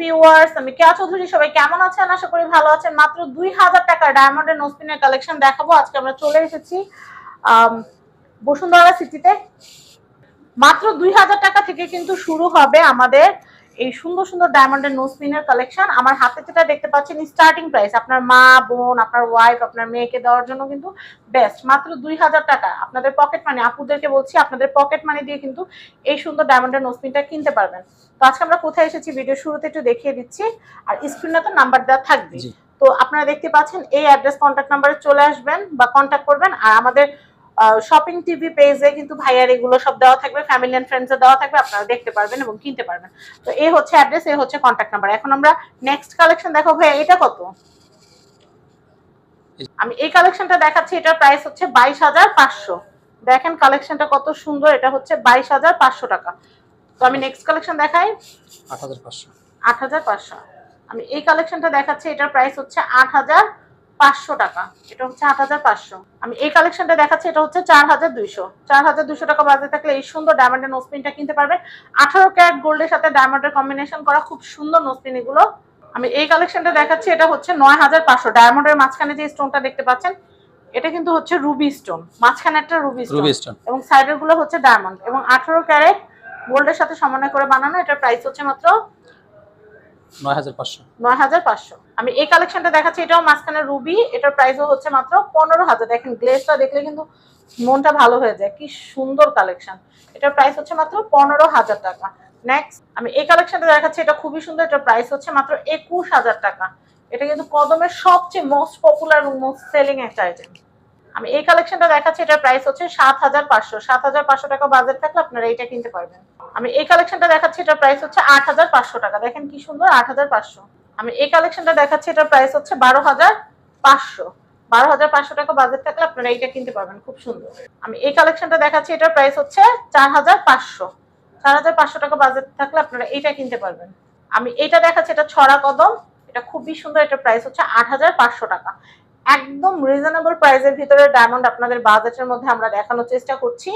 Viewers আমি কেয়া চৌধুরী সবাই কেমন আছেন? আশা করি ভালো আছেন। মাত্র দুই হাজার টাকা ডায়মন্ডের নোসপিনের কালেকশন দেখাবো। আজকে আমরা চলে এসেছি বসুন্ধরা সিটিতে মাত্র দুই হাজার টাকা থেকে কিন্তু শুরু হবে আমাদের এই সুন্দর সুন্দর ডায়মন্ডের নোসপিনের কালেকশন আমার হাতে যেটা দেখতে পাচ্ছেন স্টার্টিং প্রাইস আপনার মা বোন আপনার ওয়াইফ আপনার মেয়েকে দেওয়ার জন্য কিন্তু বেস্ট মাত্র দুই হাজার টাকা। আপনাদের পকেট মানি আপুদেরকে বলছি আপনাদের পকেট মানি দিয়ে কিন্তু এই সুন্দর ডায়মন্ডের নোসপিনটা কিনতে পারবেন। তো আজকে আমরা কোথায় এসেছি ভিডিও শুরুতে একটু দেখিয়ে দিচ্ছি। আর স্ক্রিনে তো নাম্বার দেওয়া থাকবে তো আপনারা দেখতে পাচ্ছেন এই অ্যাড্রেস কন্ট্যাক্ট নাম্বারে চলে আসবেন বা কন্ট্যাক্ট করবেন। আর আমাদের শপিং টিভি পেজে কিন্তু ভাইয়ার এগুলো সব দেওয়া থাকবে ফ্যামিলি অ্যান্ড ফ্রেন্ডসে দেওয়া থাকবে আপনারা দেখতে পারবেন এবং কিনতে পারবেন। তো এই হচ্ছে অ্যাড্রেস এই হচ্ছে কন্ট্যাক্ট নাম্বার এখন আমরা নেক্সট কালেকশন দেখো ভাইয়া এটা কত? আমি এই কালেকশনটা দেখাচ্ছি এটার প্রাইস হচ্ছে বাইশ হাজার পাঁচশো। দেখেন কালেকশনটা কত সুন্দর এটা হচ্ছে বাইশ হাজার পাঁচশো টাকা। তো আমি নেক্সট কালেকশন দেখাই। আট হাজার পাঁচশো। আট হাজার পাঁচশো। আমি এই কালেকশনটা দেখাচ্ছি এটার প্রাইস হচ্ছে আট হাজার পাঁচশো টাকা। এটা হচ্ছে আট হাজার পাঁচশো। আমি এই কালেকশনটা দেখাচ্ছি এটা হচ্ছে চার হাজার দুইশো। চার হাজার দুইশো টাকা বাজে থাকলে এই সুন্দর ডায়মন্ডের নোসপিনটা কিনতে পারবেন। আঠারো ক্যারেট গোল্ডের সাথে ডায়মন্ডের কম্বিনেশন করা খুব সুন্দর নোসপিন এগুলো। আমি এই কালেকশনটা দেখাচ্ছি এটা হচ্ছে নয় হাজার পাঁচশো। ডায়মন্ডের মাঝখানে যে স্টোনটা দেখতে পাচ্ছেন এটা কিন্তু হচ্ছে রুবি স্টোন মাঝখানে একটা রুবি স্টোন রুবি স্টোন এবং সাইডেরগুলো হচ্ছে ডায়মন্ড এবং আঠারো ক্যারেট গোল্ডের সাথে সমন্বয় করে বানানো এটার প্রাইস হচ্ছে মাত্র নয় হাজার পাঁচশো। নয় হাজার পাঁচশো। আমি এই কালেকশনটা দেখাচ্ছি, এটাও মাঝখানে রুবি এটার প্রাইসও হচ্ছে মাত্র পনেরো হাজার। দেখেন গ্লেসটা দেখলে কিন্তু মনটা ভালো হয়ে যায়। কি সুন্দর কালেকশন এটার প্রাইস হচ্ছে মাত্র পনেরো হাজার টাকা। নেক্সট আমি এই কালেকশনটা দেখাচ্ছি, এটা খুবই সুন্দর। এটার প্রাইস হচ্ছে মাত্র একুশ হাজার টাকা। এটা কিন্তু কদমের সবচেয়ে মোস্ট পপুলার মোস্ট সেলিং একটা আইটেম আমি এই কালেকশনটা দেখাচ্ছি, এটার প্রাইস হচ্ছে সাত হাজার পাঁচশো। সাত হাজার পাঁচশো টাকা বাজেট থাকলে আপনারা এইটা কিনতে পারবেন। আমি এই কালেকশনটা দেখাচ্ছি, এটার প্রাইস হচ্ছে আট হাজার পাঁচশো টাকা। দেখেন কি সুন্দর, আট হাজার পাঁচশো। আমি এই কালেকশনটা দেখাচ্ছি, এটার প্রাইস হচ্ছে বারো হাজার পাঁচশো। বারো হাজার পাঁচশো টাকা বাজেট থাকলে আপনারা এইটা কিনতে পারবেন, খুব সুন্দর। আমি এই কালেকশনটা দেখাচ্ছি, এটার প্রাইস হচ্ছে চার হাজার পাঁচশো। চার হাজার পাঁচশো টাকা বাজেট থাকলে আপনারা এইটা কিনতে পারবেন। আমি এইটা দেখাচ্ছি, এটা ছড়া কদম। এটা খুবই সুন্দর, এটার প্রাইস হচ্ছে আট হাজার পাঁচশো টাকা। একদম রিজনেবল প্রাইসের ভিতরে ডায়মন্ড আপনাদের বাজেটের মধ্যে আমরা দেখানোর চেষ্টা করছি।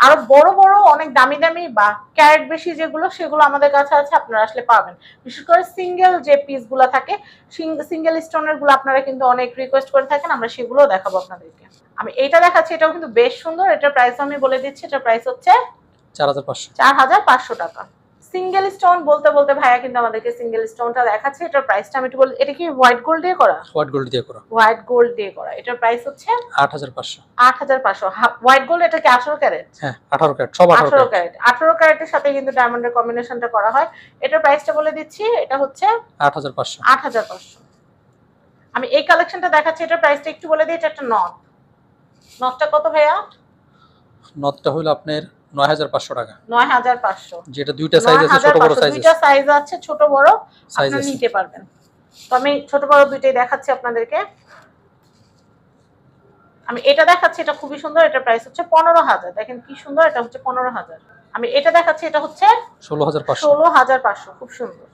আরও বড় বড় অনেক দামি দামি বা ক্যারেট বেশি যেগুলো সেগুলো আমাদের কাছে আছে আপনারা আসলে পাবেন। বিশেষ করে সিঙ্গেল যে পিসগুলো থাকে সিঙ্গেল স্টোনেরগুলো আপনারা কিন্তু অনেক রিকোয়েস্ট করে থাকেন আমরা সেগুলো দেখাবো আপনাদেরকে। আমি এটা দেখাচ্ছি এটাও কিন্তু বেশ সুন্দর এটা প্রাইস আমি বলে দিচ্ছি এটা প্রাইস হচ্ছে চার হাজার পাঁচশো। চার হাজার পাঁচশো টাকা। সিঙ্গেল স্টোন বলতে বলতে ভাইয়া কিন্তু আমাদেরকে সিঙ্গেল স্টোনটা দেখাচ্ছে। এটার প্রাইসটা আমি একটু বলি এটা কি হোয়াইট গোল্ড দিয়ে করা? হোয়াইট গোল্ড দিয়ে করা। হোয়াইট গোল্ড দিয়ে করা। এটার প্রাইস হচ্ছে আট হাজার পাঁচশো। আট হাজার পাঁচশো। হোয়াইট গোল্ড এটা কি আঠারো ক্যারেট হ্যাঁ আঠারো ক্যারেট সব আঠারো আঠারো ক্যারেট ক্যারেট আঠারো ক্যারেটের সাথে কিন্তু ডায়মন্ডের কম্বিনেশনটা করা হয়। এটার প্রাইসটা বলে দিচ্ছি এটা হচ্ছে আট হাজার পাঁচশো। আট হাজার পাঁচশো। আমি এই কালেকশনটা দেখাচ্ছি এটার প্রাইসটা একটু বলে দিই এটা একটা নট নটটা কত ভাইয়া? নথটা হলো আপনার নয় হাজার পাঁচশো টাকা। নয় হাজার পাঁচশো। যেটা দুইটা সাইজ আছে ছোট বড় সাইজ দুইটা সাইজ আছে ছোট বড় আপনারা নিতে পারবেন। তো আমি ছোট বড় দুইটাই দেখাচ্ছি আপনাদেরকে। আমি এটা দেখাচ্ছি এটা খুবই সুন্দর এটার প্রাইস হচ্ছে পনেরো হাজার। দেখেন কি সুন্দর এটা হচ্ছে পনেরো হাজার। আমি এটা দেখাচ্ছি এটা হচ্ছে ষোলো হাজার পাঁচশো। ষোলো হাজার পাঁচশো খুব সুন্দর।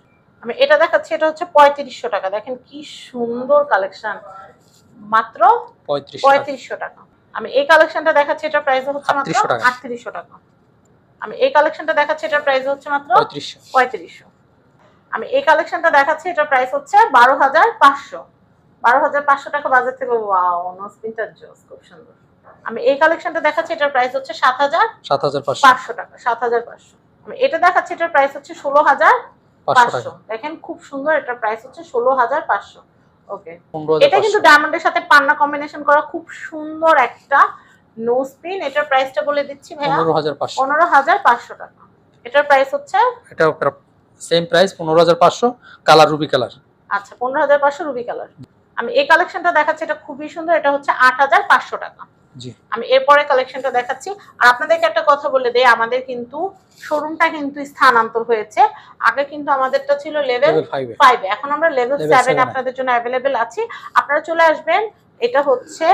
আমি এটা দেখাচ্ছি এটা হচ্ছে পঁয়ত্রিশশো টাকা। দেখেন কি সুন্দর কালেকশন মাত্র পঁয়ত্রিশ পঁয়ত্রিশশো টাকা। আমি এই কালেকশনটা দেখাচ্ছি এটার প্রাইস হচ্ছে মাত্র 3800 টাকা। আমি এই কালেকশনটা দেখাচ্ছি এটার প্রাইস হচ্ছে মাত্র পঁয়ত্রিশশো। আমি এই কালেকশনটা দেখাচ্ছি এটার প্রাইস হচ্ছে বারো হাজার পাঁচশো। বারো হাজার পাঁচশো টাকা বাজার থেকে ওয়াও নোসপিনটার জোস খুব সুন্দর। আমি এই কালেকশনটা দেখাচ্ছি এটার প্রাইস হচ্ছে সাত হাজার সাত হাজার পাঁচশো। টাকা সাত হাজার পাঁচশো। আমি এটা দেখাচ্ছি এটার প্রাইস হচ্ছে ষোলো হাজার পাঁচশো। দেখেন খুব সুন্দর এটার প্রাইস হচ্ছে ষোলো হাজার পাঁচশো। ওকে এটা কিন্তু ডায়মন্ডের সাথে পান্না কম্বিনেশন করা খুব সুন্দর একটা নোজ পিন এটার প্রাইসটা বলে দিচ্ছি ভাইয়া। পনেরো হাজার পাঁচশো। পনেরো হাজার পাঁচশো টাকা। এটার প্রাইস হচ্ছে? এটা সেম প্রাইস পনেরো হাজার পাঁচশো কালার রুবি কালার আচ্ছা পনেরো হাজার পাঁচশো রুবি কালার আমি এই কালেকশনটা দেখাচ্ছি এটা খুবই সুন্দর এটা হচ্ছে আট হাজার পাঁচশো টাকা। জি। আমি এরপরে কালেকশনটা দেখাচ্ছি। আর আপনাদেরকে একটা কথা বলে দেই আমাদের কিন্তু শোরুমটা কিন্তু স্থানান্তর হয়েছে। আগে কিন্তু আমাদেরটা ছিল লেভেল লেভেল ফাইভে ফাইভে এখন আমরা লেভেল Level সেভেন seven এ। আপনাদের জন্য অ্যাভেলেবেল আছি। আপনারা চলে আসবেন এটা হচ্ছে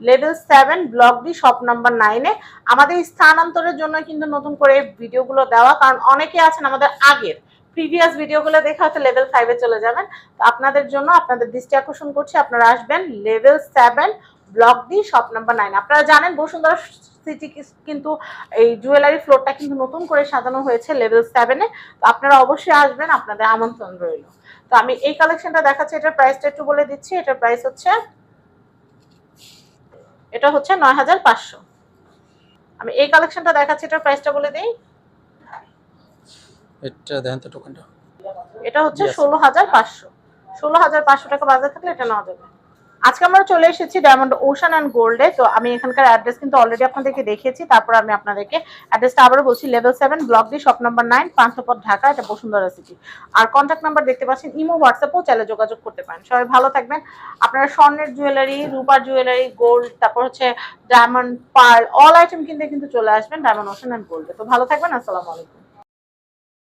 level seven, block D, shop number নাইনে। আমাদের স্থানান্তরের জন্য কিন্তু নতুন করে ভিডিওগুলো দেওয়া, কারণ অনেকে আছেন আমাদের আগের প্রিভিয়াস ভিডিওগুলো দেখে হয়তো লেভেল ফাইভে চলে যাবেন। তো আপনাদের জন্য আপনাদের দৃষ্টি আকর্ষণ করছি, আপনারা আসবেন level seven, block D, shop number nine. আপনারা জানেন বসুন্ধরা সিটি কিন্তু এই জুয়েলারি ফ্লোরটা কিন্তু নতুন করে সাজানো হয়েছে লেভেল সেভেনে তো আপনারা অবশ্যই আসবেন, আপনাদের আমন্ত্রণ রইল। তো আমি এই কালেকশনটা দেখাচ্ছি, এটার প্রাইসটা একটু বলে দিচ্ছি, এটার প্রাইস হচ্ছে এটা হচ্ছে নয় হাজার পাঁচশো। আমি এই কালেকশনটা দেখাচ্ছি এটার প্রাইসটা বলে দিই। এটা দেখেন তো টোকেনটা এটা হচ্ছে ষোলো হাজার পাঁচশো। ষোলো হাজার পাঁচশো টাকা বাজার থাকলে এটা নেওয়া যাবে। আজকে আমরা চলে এসেছি ডায়মন্ড ওশান অ্যান্ড গোল্ডে তো আমি এখানকার অ্যাড্রেস কিন্তু অলরেডি আপনাদেরকে দেখিয়েছি। তারপর আমি আপনাদেরকে অ্যাড্রেসটা আবারও বলছি। Level seven block D shop number nine Panthapath Dhaka, এটা বসুন্ধরা সিটি আর কন্ট্যাক্ট নাম্বার দেখতে পাচ্ছেন ইমো হোয়াটসঅ্যাপেও চাইলে যোগাযোগ করতে পারেন। সবাই ভালো থাকবেন। আপনারা স্বর্ণের জুয়েলারি রূপার জুয়েলারি গোল্ড তারপর হচ্ছে ডায়মন্ড পার্ল অল আইটেম কিনতে কিন্তু চলে আসবেন ডায়মন্ড ওশান অ্যান্ড গোল্ডে তো ভালো থাকবেন। আসসালামু আলাইকুম।